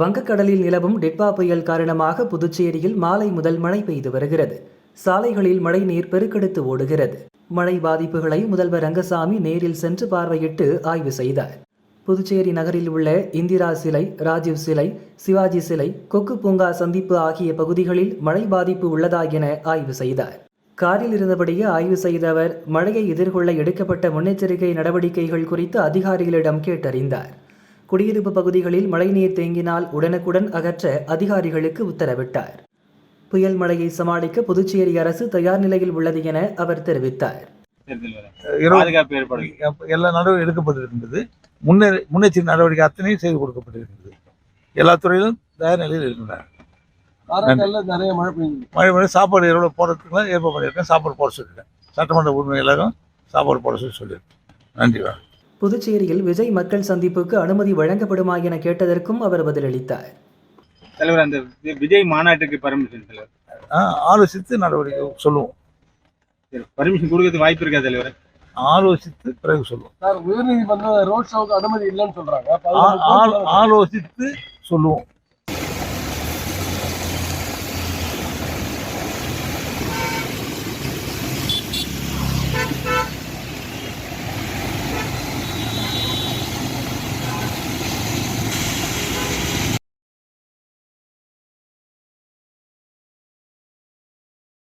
வங்கக்கடலில் நிலவும் டிட்பா புயல் காரணமாக புதுச்சேரியில் மாலை முதல் மழை பெய்து வருகிறது. சாலைகளில் மழைநீர் பெருக்கெடுத்து ஓடுகிறது. மழை பாதிப்புகளை முதல்வர் ரங்கசாமி நேரில் சென்று பார்வையிட்டு ஆய்வு செய்தார். புதுச்சேரி நகரில் உள்ள இந்திரா சிலை ராஜீவ் சிலை சிவாஜி சிலை கொக்கு பூங்கா சந்திப்பு ஆகிய பகுதிகளில் மழை பாதிப்பு உள்ளதா என ஆய்வு செய்தார். காரில் இருந்தபடியே ஆய்வு செய்த அவர் மழையை எதிர்கொள்ள எடுக்கப்பட்ட முன்னெச்சரிக்கை நடவடிக்கைகள் குறித்து அதிகாரிகளிடம் கேட்டறிந்தார். குடியிருப்பு பகுதிகளில் மழைநீர் தேங்கினால் உடனுக்குடன் அகற்ற அதிகாரிகளுக்கு உத்தரவிட்டார். புயல் மழையை சமாளிக்க புதுச்சேரி அரசு தயார் நிலையில் உள்ளது என அவர் தெரிவித்தார். எல்லா நடவடிக்கை எடுக்கப்பட்டிருக்கின்றது. முன்னே முன்னெச்சரிக்கை நடவடிக்கை அத்தனையும் செய்து கொடுக்கப்பட்டிருக்கிறது எல்லா துறையிலும் தயார் நிலையில் இருக்கின்றன காரைக்கால்ல நிறைய மழை பெய்யுது. மழை மழை சாப்பாடு இரவு போடுறதுக்குலாம் ஏற்பாடு பண்ணியிருக்கேன். சாப்பாடு போட சொல்லியிருக்கேன் சட்டமன்ற உரிமை எல்லாரும் சாப்பாடு போட சொல்லி சொல்லியிருக்கேன். நன்றி புதுச்சேரியில் விஜய் மக்கள் சந்திப்புக்கு அனுமதி வழங்கப்படுமா என கேட்டதற்கும் அவர் பதிலளித்தார். தலைவர் அந்த விஜய் மாநாட்டுக்கு பர்மிஷன் தலைவர். ஆ, ஆலோசித்து நடவடிக்கை சொல்லுவோம். பர்மிஷன் கொடுக்கறதுக்கு வாய்ப்பு இருக்கா தலைவர்? ஆலோசித்து பிறகு சொல்லுவோம். சார் உயர்நீதிமன்றம் ரோட் ஷோவுக்கு அனுமதி இல்லைன்னு சொல்றாங்க. ஆ- ஆலோ- ஆலோசித்து சொல்லுவோம்.